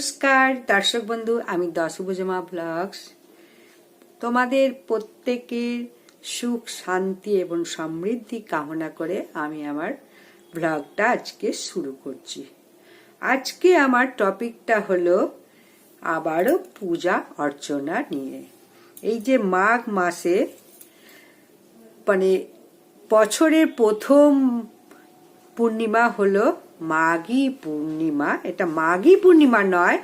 নমস্কার, দর্শক বন্ধু, আমি দশভুজমা ব্লগস। তোমাদের প্রত্যেকের সুখ, শান্তি এবং সমৃদ্ধি কামনা করে আমি আমার ব্লগটা আজকে শুরু করছি। আজকে আমার টপিকটা হলো আবারও পূজা অর্চনা নিয়ে। এই যে মাঘ মাসে মানে বছরের প্রথম পূর্ণিমা হলো মাঘী পূর্ণিমা, এটা মাঘী পূর্ণিমা নয়,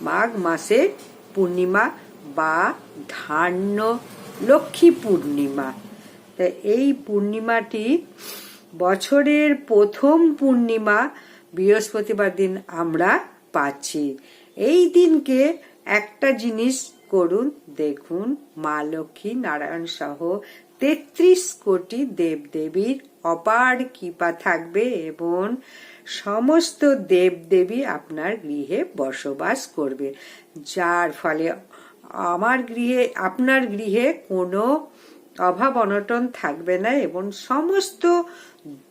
মাঘ মাসে পূর্ণিমা বা ধান্য লক্ষ্মী পূর্ণিমা। তা এই পূর্ণিমাটি বছরের প্রথম পূর্ণিমা, বৃহস্পতিবার দিন আমরা পাচ্ছি। এই দিনকে একটা জিনিস করুন, দেখুন, মা লক্ষ্মী নারায়ণ সহ তেত্রিশ কোটি দেবদেবীর অপার কৃপা থাকবে এবং সমস্ত দেবদেবী আপনার গৃহে বসবাস করবে। যার ফলে আমার গৃহে, আপনার গৃহে কোনো অভাব অনটন থাকবে না এবং সমস্ত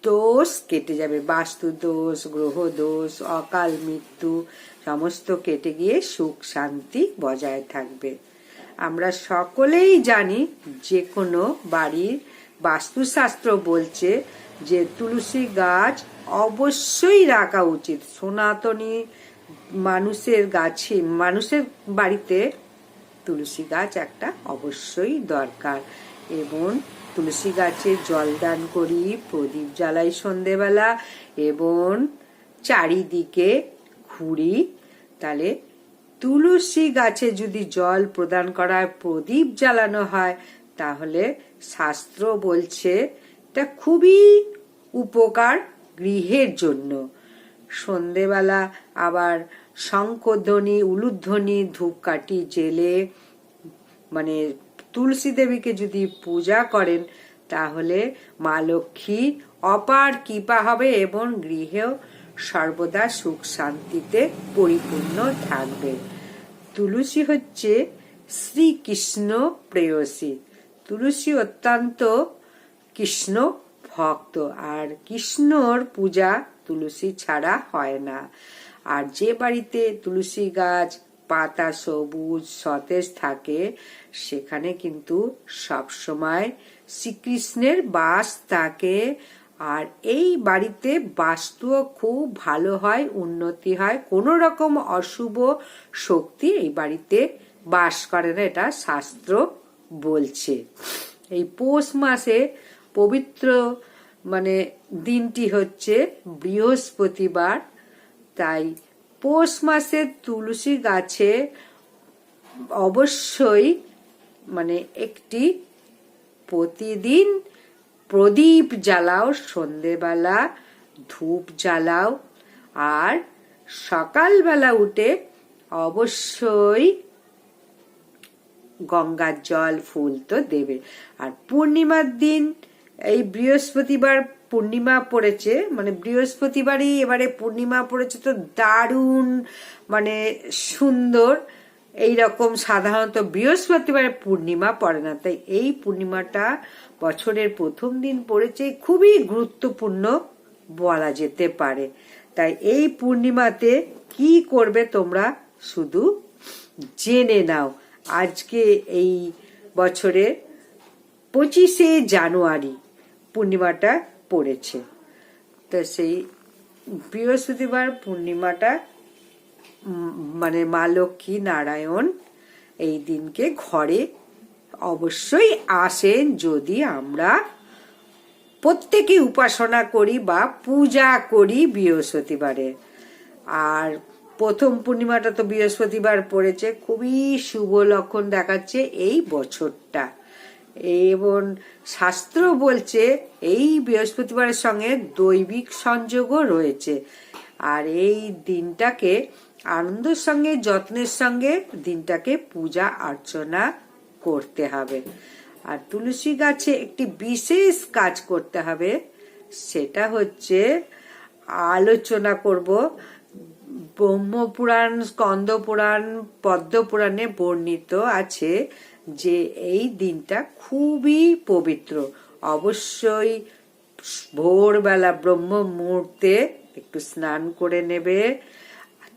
দোষ কেটে যাবে। বাস্তু দোষ, গ্রহ দোষ, অকাল মৃত্যু, সমস্ত কেটে গিয়ে সুখ শান্তি বজায় থাকবে। আমরা সকলেই জানি যে কোনো বাড়ির বাস্তুশাস্ত্র বলছে যে তুলসী গাছ অবশ্যই রাখা উচিত। সনাতনী মানুষের গাছে, মানুষের বাড়িতে তুলসী গাছ একটা অবশ্যই দরকার। এবং তুলসী গাছে জল দান করি, প্রদীপ জ্বালাই সন্ধেবেলা, এবং চারিদিকে ঘুরি। তাহলে তুলসী গাছে যদি জল প্রদান করা প্রদীপ জ্বালানো হয়, তাহলে শাস্ত্র বলছে এটা খুবই উপকার গৃহের জন্য। সন্ধেবেলা আবার শঙ্কধ্বনি উলুধ্বনি, ধূপকাঠি জেলে মানে তুলসী দেবীকে যদি পূজা করেন, তাহলে মা লক্ষ্মী অপার কৃপা হবে এবং গৃহেও সর্বদা সুখ শান্তিতে পরিপূর্ণ থাকবে। তুলসী হচ্ছে শ্রীকৃষ্ণ প্রেয়সী। তুলসী অত্যন্ত কৃষ্ণ ভক্ত, আর কৃষ্ণর পূজা তুলসী ছাড়া হয় না। আর যে বাড়িতে তুলসী গাছ, পাতা সবুজ, সতেজ থাকে, সেখানে কিন্তু সবসময় শ্রীকৃষ্ণের বাস থাকে। আর এই বাড়িতে বাস্তুও খুব ভালো হয়, উন্নতি হয়। কোনো রকম অশুভ শক্তি এই বাড়িতে বাস করে না, এটা শাস্ত্র বলছে। এই পৌষ মাসে পবিত্র মানে দিনটি হচ্ছে বৃহস্পতিবার। তাই পৌষ মাসে তুলসী গাছে অবশ্যই মানে একটি প্রতিদিন প্রদীপ জ্বালাও, সন্ধেবেলা ধূপ জ্বালাও। আর সকালবেলা উঠে অবশ্যই গঙ্গার জল, ফুল তো দেবে আর পূর্ণিমার দিন এই বৃহস্পতিবার পূর্ণিমা পড়েছে মানে বৃহস্পতিবারই এবারে পূর্ণিমা পড়েছে তো দারুণ মানে সুন্দর এই রকম সাধারণত বৃহস্পতিবারে পূর্ণিমা পড়ে না। তাই এই পূর্ণিমাটা বছরের প্রথম দিন পড়েছে, খুবই গুরুত্বপূর্ণ বলা যেতে পারে। তাই এই পূর্ণিমাতে কি করবে তোমরা শুধু জেনে নাও। আজকে এই বছরের পঁচিশে জানুয়ারি পূর্ণিমাটা পড়েছে। তো সেই বৃহস্পতিবার পূর্ণিমাটা মানে মা লক্ষ্মী নারায়ণ এই দিনকে ঘরে অবশ্যই আসেন যদি আমরা প্রত্যেকে উপাসনা করি বা পূজা করি বৃহস্পতিবারে। আর প্রথম পূর্ণিমাটা তো বৃহস্পতিবার পড়েছে, খুবই শুভ লক্ষণ দেখাচ্ছে এই বছরটা। এবং শাস্ত্র বলছে এই বৃহস্পতিবারের সঙ্গে দৈবিক সংযোগও রয়েছে। আর এই দিনটাকে, আনন্দের সঙ্গে, যত্নের সঙ্গে দিনটাকে পূজা, অর্চনা করতে হবে। আর তুলসী গাছে একটি বিশেষ কাজ করতে হবে, সেটা হচ্ছে আলোচনা করব। ব্রহ্মপুরাণ, স্কন্দপুরাণ, পদ্মপুরাণে বর্ণিত আছে যে এই দিনটা খুবই পবিত্র। অবশ্যই ভোরবেলা ব্রহ্ম মুহূর্তে একটু স্নান করে নেবে।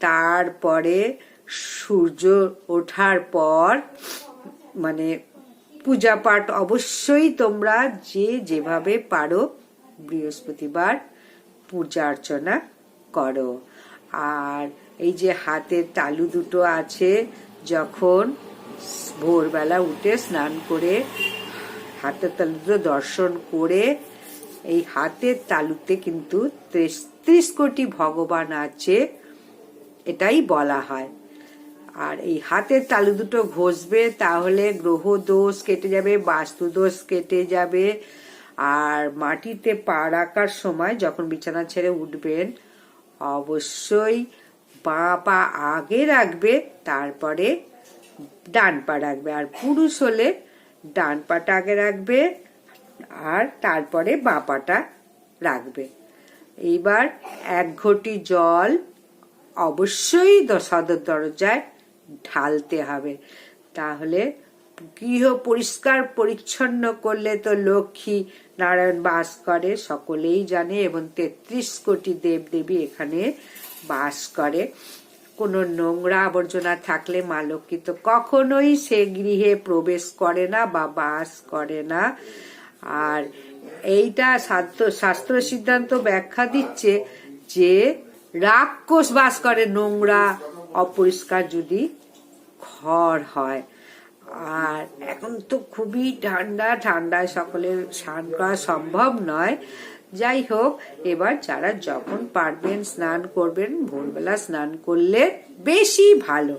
তারপরে সূর্য ওঠার পর মানে পূজা পাঠ অবশ্যই তোমরা যে যেভাবে পারো বৃহস্পতিবার পূজা অর্চনা করো। আর এই যে হাতের তালু দুটো আছে, যখন ভোরবেলা উঠে স্নান করে হাতের তালু দুটো দর্শন করে, এই হাতের তালুতে কিন্তু ত্রিশ কোটি ভগবান আছে, এটাই বলা হয়। আর এই হাতের তালু দুটো ঘষবে, তাহলে গ্রহ দোষ কেটে যাবে, বাস্তু দোষ কেটে যাবে। আর মাটিতে পা রাখার সময় যখন বিছানা ছেড়ে উঠবেন, অবশ্যই পা পা আগে রাখবে, তারপরে ডান পা রাখবে, আর পুরুষ হলে ডান পাটা আগে রাখবে আর তারপরে বাঁ পাটা রাখবে। এইবার এক ঘটি জল অবশ্যই সদর দরজায় ঢালতে হবে। তাহলে গৃহ পরিষ্কার পরিচ্ছন্ন করলে তো লক্ষ্মী নারায়ণ বাস করে, সকলেই জানে, এবং তেত্রিশ কোটি দেব দেবী এখানে বাস করে। কোনো নোংরা আবর্জনা থাকলে মা লক্ষ্মী তো কখনোই সে গৃহে প্রবেশ করে না বা বাস করে না। আর এইটা শাস্ত্র সিদ্ধান্ত ব্যাখ্যা দিচ্ছে যে রাক্ষস বাস করে নোংরা, অপরিষ্কার যদি ঘর হয়। আর এখন তো খুবই ঠান্ডা, ঠান্ডায় সকলের স্নান করা সম্ভব নয়। যাই হোক, এবার যারা যখন পারবেন স্নান করবেন, ভোরবেলা স্নান করলে বেশি ভালো।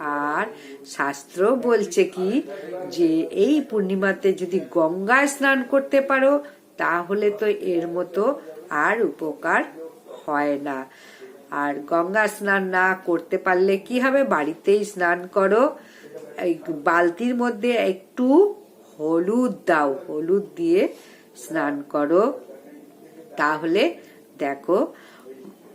আর শাস্ত্র বলছে কি, যে এই পূর্ণিমাতে যদি গঙ্গায় স্নান করতে পারো, তাহলে তো এর মতো আর উপকার হয় না। আর গঙ্গা স্নান না করতে পারলে কি হবে? বাড়িতেই স্নান করো। এই বালতির মধ্যে একটু হলুদ দাও। হলুদ দিয়ে স্নান করো। তাহলে দেখো,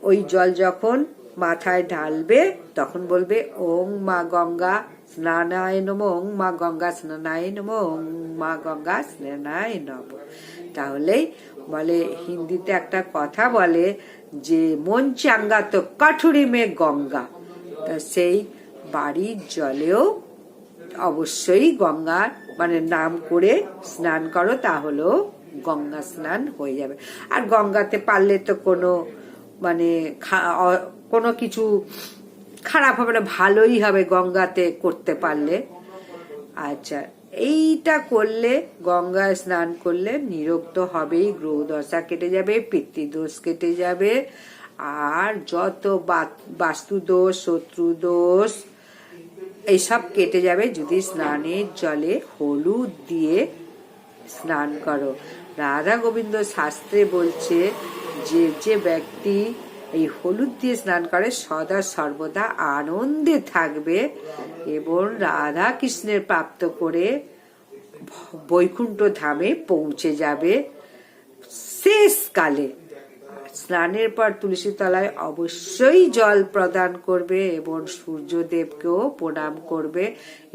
ওই জল যখন মাথায় ঢালবে, তখন বলবে, ওং মা গঙ্গা স্নানায় নম ওং মা গঙ্গা স্নানায় নম ওং মা গঙ্গা স্নানায় নব তাহলেই বলে, হিন্দিতে একটা কথা বলে যে, মন চাঙ্গা তো কাঠুরি মে গঙ্গা। তা সেই বাড়ির জলেও অবশ্যই গঙ্গার মানে নাম করে স্নান করো তাহলেও গঙ্গা স্নান হয়ে যাবে। আর গঙ্গাতে পারলে তো কোনো মানে কোনো কিছু খারাপ হবে না, ভালোই হবে গঙ্গাতে করতে পারলে। আচ্ছা এইটা করলে, গঙ্গায় স্নান করলে নিরক্ত হবেই, গ্রহ দশা কেটে যাবে, পিতৃদোষ কেটে যাবে। আর যত বাস্তু দোষ, শত্রু দোষ এইসব কেটে যাবে যদি স্নানের জলে হলুদ দিয়ে স্নান করো। রাধা গোবিন্দ শাস্ত্রে বলছে, যে যে ব্যক্তি এই হলুদ দিয়ে স্নান করে, সদা সর্বদা আনন্দে থাকবে এবং রাধা কৃষ্ণের প্রাপ্ত করে বৈকুণ্ঠ ধামে পৌঁছে যাবে শেষকালে। স্নানের পর তুলসী তলায় অবশ্যই জল প্রদান করবে এবং সূর্যদেবকেও প্রণাম করবে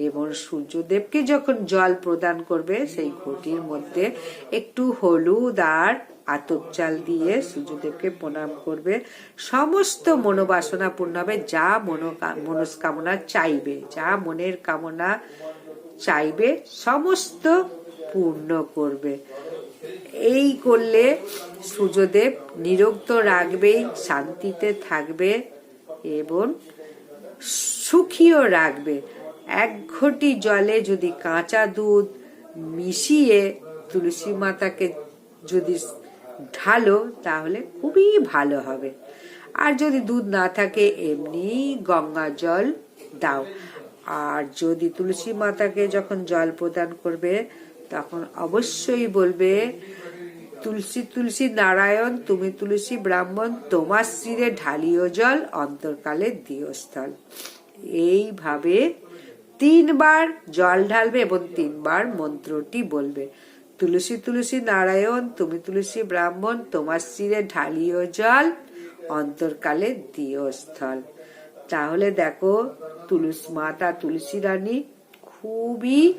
এবং সূর্যদেবকে যখন জল প্রদান করবে, সেই ঘটির মধ্যে একটু হলুদ আর আতপ চাল দিয়ে সূর্যদেবকে প্রণাম করবে। সমস্ত মনোবাসনা পূর্ণ হবে, যা মনস্কামনা চাইবে, যা মনের কামনা চাইবে, সমস্ত পূর্ণ করবে। এই করলে সূর্যদেব নিরক্ত রাখবেই শান্তিতে থাকবে এবং সুখীও রাখবে। এক ঘটি জলে যদি কাঁচা দুধ মিশিয়ে তুলসী মাতাকে যদি ঢালো, তাহলে খুবই ভালো হবে। আর যদি দুধ না থাকে, এমনি গঙ্গা জল দাও। আর যদি তুলসী মাতাকে যখন জল প্রদান করবে, তখন অবশ্যই বলবে তুলসী তুলসী নারায়ণ, তুমি তুলসী ব্রাহ্মণ, তোমার শিরে ঢালিও জল, অন্তর্কালে দিও স্থল। এইভাবে তিনবার জল ঢালবে এবং তিনবার মন্ত্রটি বলবে। তুলসী তুলসী নারায়ণ, তুমি তুলসী ব্রাহ্মণ, তোমার শিরে ঢালিও জল, অন্তর্কালে দিও স্থল। তাহলে দেখো, তুলসী মাতা, তুলসী রানী খুবই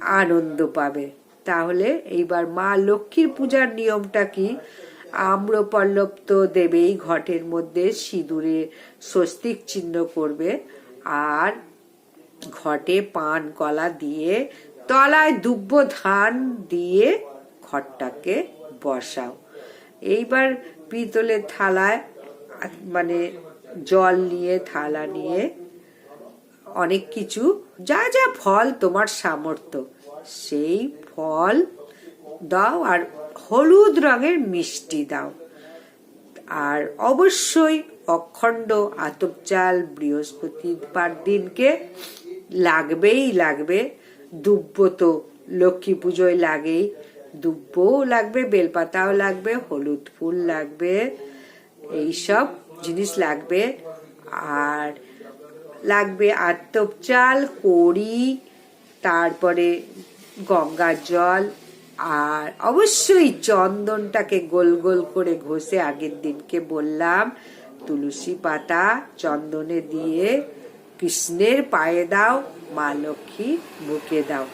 আনন্দ পাবে। তাহলে এইবার মা লক্ষ্মীর পূজার নিয়মটা কি? আম্রপল্লব তো দেবেই ঘটের মধ্যে সিঁদুরে স্বস্তিক চিহ্ন করবে আর ঘটে পান কলা দিয়ে তলায় দুব্য ধান দিয়ে ঘরটাকে বসাও। এইবার পিতলের থালায় মানে জল নিয়ে, থালা নিয়ে অনেক কিছু, যা যা ফল তোমার সামর্থ্য, সেই ফল দাও আর হলুদ রঙের মিষ্টি দাও। আর অবশ্যই অখণ্ড আতপ চাল বৃহস্পতিবার দিনকে লাগবেই লাগবে। দুব্য তো লক্ষ্মী পুজোয় লাগেই। দুব্বও লাগবে, বেলপাতাও লাগবে, হলুদ ফুল লাগবে, এইসব জিনিস লাগবে। আর লাগবে আতপ চাল, কড়ি, তারপরে গঙ্গার জল আর অবশ্যই চন্দনটাকে গোল গোল করে ঘষে আগের দিনকে বললাম, তুলসী পাতা চন্দনে দিয়ে কৃষ্ণের পায়ে দাও, মা লক্ষ্মী বুকে দাও।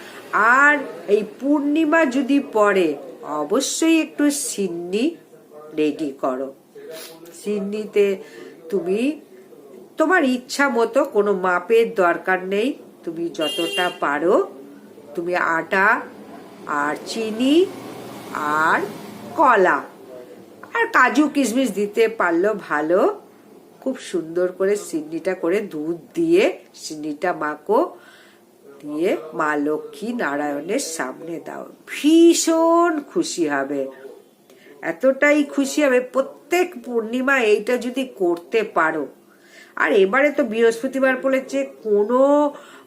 আর এই পূর্ণিমা যদি পড়ে, অবশ্যই একটু সিন্নি রেডি করো। সিন্নিতে তুমি, তোমার ইচ্ছা মতো কোনো মাপের দরকার নেই, তুমি যতটা পারো তুমি আটা আর চিনি আর কলা আর কাজু কিশমিশ দিতে পারল ভালো। খুব সুন্দর করে সিন্নিটা করে দুধ দিয়ে সিন্নিটা মাখো, দিয়ে মা লক্ষ্মী নারায়ণের সামনে দাও। ভীষণ খুশি হবে। এতটাই খুশি হবে, প্রত্যেক পূর্ণিমা এইটা যদি করতে পারো। আর এবারে তো বৃহস্পতিবার পড়েছে কোনো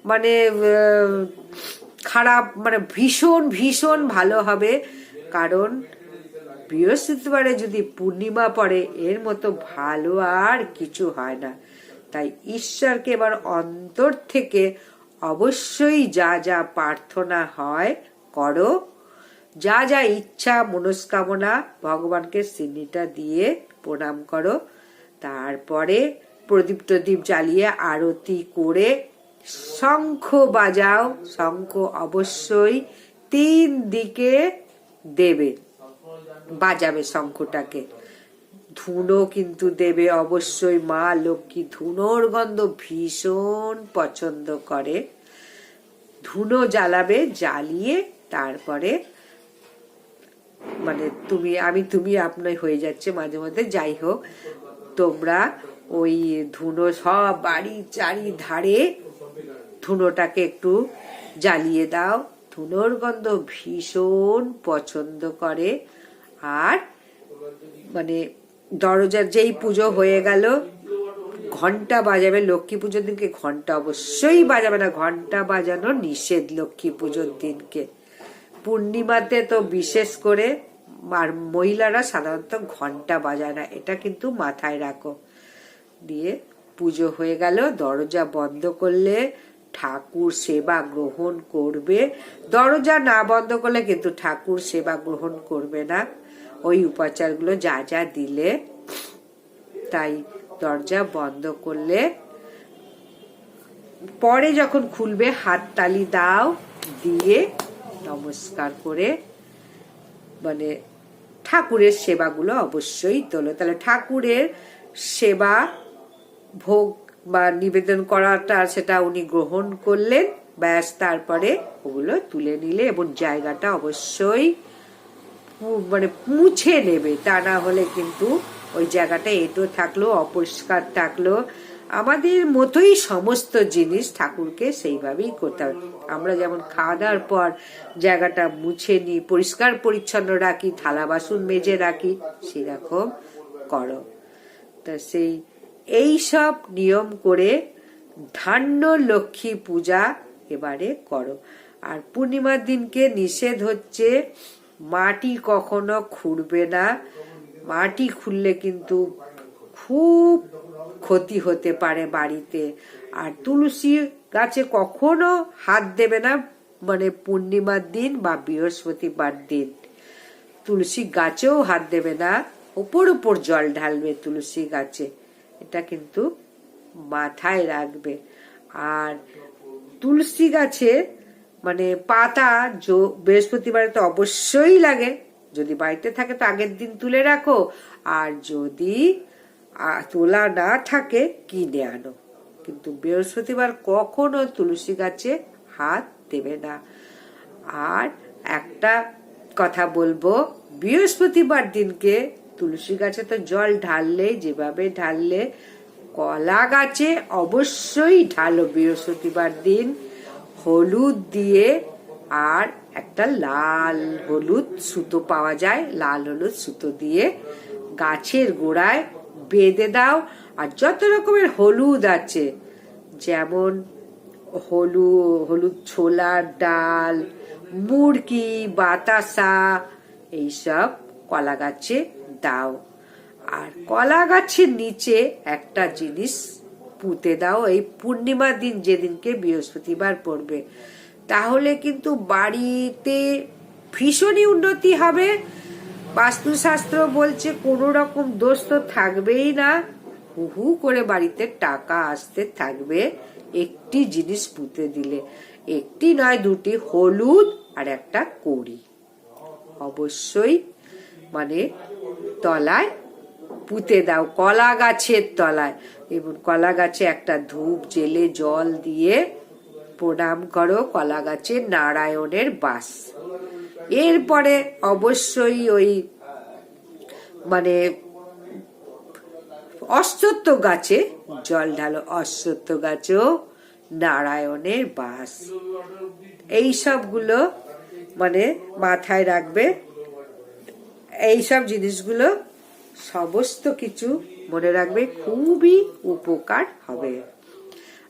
মানে খারাপ মানে ভীষণ ভীষণ ভালো হবে। কারণ বৃহস্পতিবারে যদি পূর্ণিমা পড়ে, এর মতো ভালো আর কিছু হয় না। তাই ঈশ্বরকে এবার অন্তর থেকে অবশ্যই যা যা প্রার্থনা হয় করো। যা যা ইচ্ছা, মনস্কামনা, ভগবানকে সিন্নিটা দিয়ে প্রণাম করো। তারপরে প্রদীপ টদীপ জ্বালিয়ে আরতি করে শঙ্খ বাজাও, শঙ্খ অবশ্যই তিন দিকে দেবে, বাজাবে শঙ্খটাকে। ধুনো কিন্তু দেবে অবশ্যই, মা লক্ষ্মী ধুনোর গন্ধ ভীষণ পছন্দ করে। ধুনো জ্বালাবে, জ্বালিয়ে তারপরে মানে তুমি, আমি, তুমি আপনার হয়ে যাচ্ছে মাঝে মধ্যে, যাই হোক, তোমরা ওই ধুনো সব বাড়ি চারি ধারে ধুনোটাকে একটু জ্বালিয়ে দাও। ধুনোর গন্ধ ভীষণ পছন্দ করে। আর মানে দরজার যেই পুজো হয়ে গেল, ঘণ্টা বাজাবে লক্ষ্মী পুজোর দিনকে। ঘণ্টা অবশ্যই বাজাবে না, ঘণ্টা বাজানো নিষেধ লক্ষ্মী পুজোর দিনকে। পূর্ণিমাতে তো বিশেষ করে আর মহিলারা সাধারণত ঘণ্টা বাজায় না, এটা কিন্তু মাথায় রাখো। দিয়ে পুজো হয়ে গেল, দরজা বন্ধ করলে ঠাকুর সেবা গ্রহণ করবে। দরজা না বন্ধ করলে কিন্তু ঠাকুর সেবা গ্রহণ করবে না। ওই উপাচারগুলো যা যা দিলে, তাই দরজা বন্ধ করলে। পরে যখন খুলবে হাততালি দাও, দিয়ে নমস্কার করে মানে ঠাকুরের সেবাগুলো অবশ্যই তোলো। তাহলে ঠাকুরের সেবা ভোগ বা নিবেদন করাটা সেটা উনি গ্রহণ করলেন। ব্যাস, তারপরে ওগুলো তুলে নিলে এবং জায়গাটা অবশ্যই মানে মুছে নেবে। তা না হলে কিন্তু ওই জায়গাটা এটো থাকল, অপরিষ্কার থাকল। আমাদের মতোই সমস্ত জিনিস ঠাকুরকে সেইভাবেই করতে হবে। আমরা যেমন খাওয়া দাওয়ার পর জায়গাটা মুছে নিই, পরিষ্কার পরিচ্ছন্ন রাখি, থালা বাসন মেজে রাখি, সেরকম করো। তা সেই এই সব নিয়ম করে ধান্য লক্ষ্মী পূজা এবারে করো। আর পূর্ণিমার দিনকে নিষেধ হচ্ছে, মাটি কখনো খুঁড়বে না। মাটি খুললে কিন্তু খুব ক্ষতি হতে পারে বাড়িতে। আর তুলসী গাছে কখনো হাত দেবে না মানে পূর্ণিমার দিন বা বৃহস্পতিবার দিন। তুলসী গাছেও হাত দেবে না, ওপর উপর জল ঢালবে তুলসী গাছে। এটা কিন্তু মাথায় রাখবে। আর তুলসী গাছে মানে পাতা বৃহস্পতিবারে তো অবশ্যই লাগে। যদি বাড়িতে থাকে তো আগের দিন তুলে রাখো। আর যদি তোলা না থাকে, কিনে আনো। কিন্তু বৃহস্পতিবার কখনো তুলসী গাছে হাত দেবে না। আর একটা কথা বলব, বৃহস্পতিবার দিনকে তুলসী গাছে তো জল ঢাললে, যেভাবে ঢাললে কলা গাছে অবশ্যই ঢালো বৃহস্পতিবার দিন। হলুদ দিয়ে আর একটা লাল হলুদ সুতো পাওয়া যায়, লাল হলুদ সুতো দিয়ে গাছের গোড়ায় বেঁধে দাও। আর যত রকমের হলুদ আছে, যেমন হলু, হলুদ ছোলার ডাল, মুরগি, বাতাসা, এইসব কলা গাছে দাও। আর কলা গাছের নিচে একটা জিনিস পুঁতে দাও। এই পূর্ণিমা দিন যেদিনকে বৃহস্পতিবার পড়বে, তাহলে কিন্তু বাড়িতে ভীষণই উন্নতি হবে। বাস্তুশাস্ত্র বলছে, কোনো রকম দোষ তো থাকবেই না। হু করে বাড়িতে টাকা আসতে থাকবে একটি জিনিস পুঁতে দিলে। একটি নয়, দুটি হলুদ আর একটা কড়ি। অবশ্যই মানে তলায়, পুঁতে দাও কলা গাছের তলায়। এবং কলা গাছে একটা ধূপ জেলে জল দিয়ে প্রণাম করো কলা গাছে নারায়ণের বাস। এরপরে অবশ্যই ওই মানে অশ্বত্থ গাছে জল ঢালো, অশ্বত্থ গাছেও নারায়ণের বাস। এই সবগুলো মানে মাথায় রাখবে এই সব জিনিসগুলো সমস্ত কিছু মনে রাখবে, খুবই উপকার হবে।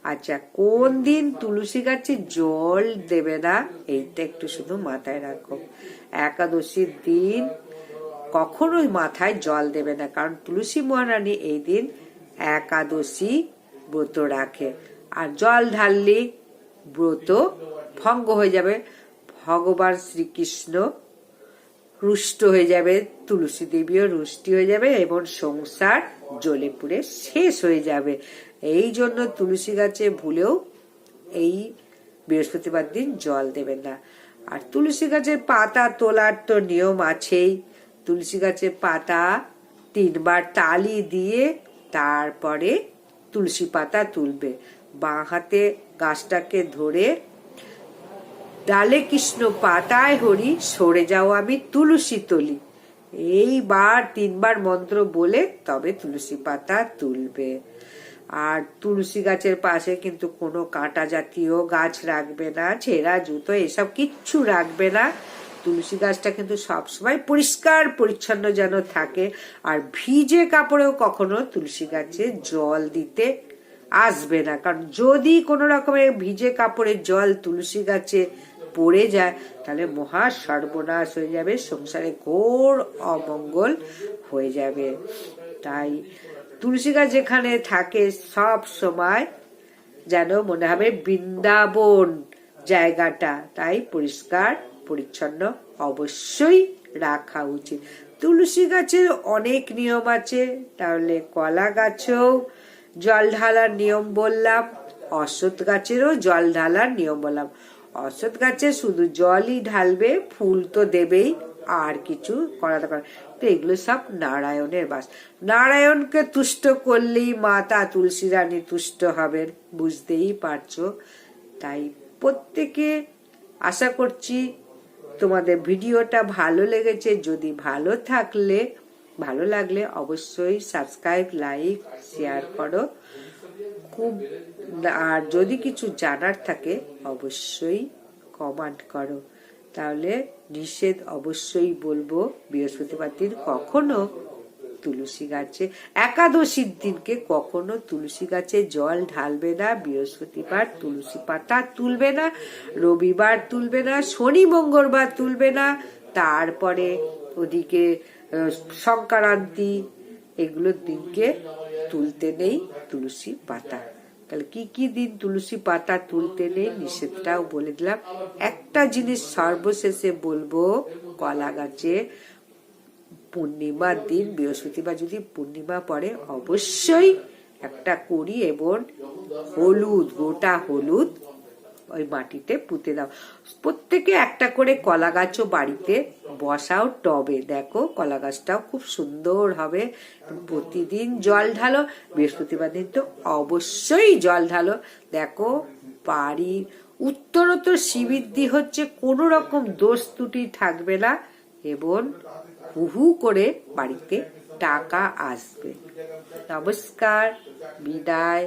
আচ্ছা কোন দিন তুলসী গাছে জল দেবে না, এইটা একটু শুধু মাথায় রাখো। একাদশীর দিন কখনোই মাথায় জল দেবে না, কারণ তুলসী মহারানী এই দিন একাদশী ব্রত রাখে। আর জল ঢাললে ব্রত ভঙ্গ হয়ে যাবে। ভগবান শ্রীকৃষ্ণ রুষ্ট হয়ে যাবে, তুলসী দেবীও রুষ্টি হয়ে যাবে এবং সংসার জ্বলে পুড়ে শেষ হয়ে যাবে। এই জন্য তুলসী গাছে ভুলেও এই বৃহস্পতিবার দিন জল দেবেন না। আর তুলসী গাছের পাতা তোলার তো নিয়ম আছেই। তুলসী গাছের পাতা তিনবার তালি দিয়ে তারপরে তুলসী পাতা তুলবে। বাঁ হাতে গাছটাকে ধরে ডালে কৃষ্ণ পাতায় হরি, সরে যাও আমি তুলসী তলি। এইবার তিনবার মন্ত্র বলে তবে তুলসী পাতা তুলবে। আর তুলসী গাছের পাশে কিন্তু কোনো কাঁটা জাতীয় গাছ রাখবে না, ছেঁড়া জুতো, এসব কিচ্ছু রাখবে না। তুলসী গাছটা কিন্তু সবসময় পরিষ্কার, পরিচ্ছন্ন যেন থাকে। আর ভিজে কাপড়েও কখনো তুলসী গাছে জল দিতে আসবে না। কারণ যদি কোনো রকমের ভিজে কাপড়ে জল তুলসী গাছে পড়ে যায়, তাহলে মহা সর্বনাশ হয়ে যাবে, সংসারে ঘোর অমঙ্গল হয়ে যাবে। তাই তুলসী গাছ যেখানে থাকে, সব সময় যেন মনে হবে বৃন্দাবন জায়গাটা। তাই পরিষ্কার, পরিচ্ছন্ন অবশ্যই রাখা উচিত। তুলসী গাছের অনেক নিয়ম আছে, তাহলে কলা গাছেও জল ঢালার নিয়ম বললাম, অশ্বত্থ গাছেরও জল ঢালার নিয়ম বললাম। অশ্বত্থ গাছে শুধু জলই ঢালবে, ফুল তো দেবেই, আর কিছু করা দরকার তো এগুলো সব নারায়ণের বাস। নারায়ণকে তুষ্ট করলেই মাতা তুলসী রানী তুষ্ট হবেন, বুঝতেই পারছ? তাই প্রত্যেকে আশা করছি তোমাদের ভিডিওটা ভালো লেগেছে। যদি ভালো থাকলে, ভালো লাগলে অবশ্যই সাবস্ক্রাইব, লাইক, শেয়ার করো। খুব আর যদি কিছু জানার থাকে, অবশ্যই কমেন্ট করো। তাহলে নিষেধ অবশ্যই বলব, বৃহস্পতিবার দিন কখনো তুলসী গাছে একাদশীর দিনকে কখনো তুলসী গাছে জল ঢালবে না, বৃহস্পতিবার তুলসী পাতা তুলবে না, রবিবার তুলবে না, শনি মঙ্গলবার তুলবে না, তারপরে ওদিকে সংক্রান্তি এগুলোর দিনকে তুলতে নেই তুলসী পাতা। তাহলে কি কি দিন তুলসী পাতা তুলতে নেই নিষেধটাও বলে দিলাম। একটা জিনিস সর্বশেষে বলব, কলা গাছে পূর্ণিমার দিন, বৃহস্পতিবার যদি পূর্ণিমা পড়ে, অবশ্যই একটা করি এবং হলুদ, গোটা হলুদ ওই মাটিতে পুঁতে দাও। প্রত্যেকে একটা করে কলা গাছও বাড়িতে বসাও টবে। দেখো কলা গাছটাও খুব সুন্দর হবে। প্রতিদিন জল ঢালো, বৃহস্পতিবার দিন তো অবশ্যই জল ঢালো। দেখো বাড়ির উত্তরোত্তর শ্রীবৃদ্ধি হচ্ছে, কোনো রকম দোষ ত্রুটি থাকবে না এবং হুহু করে বাড়িতে টাকা আসবে। নমস্কার, বিদায়।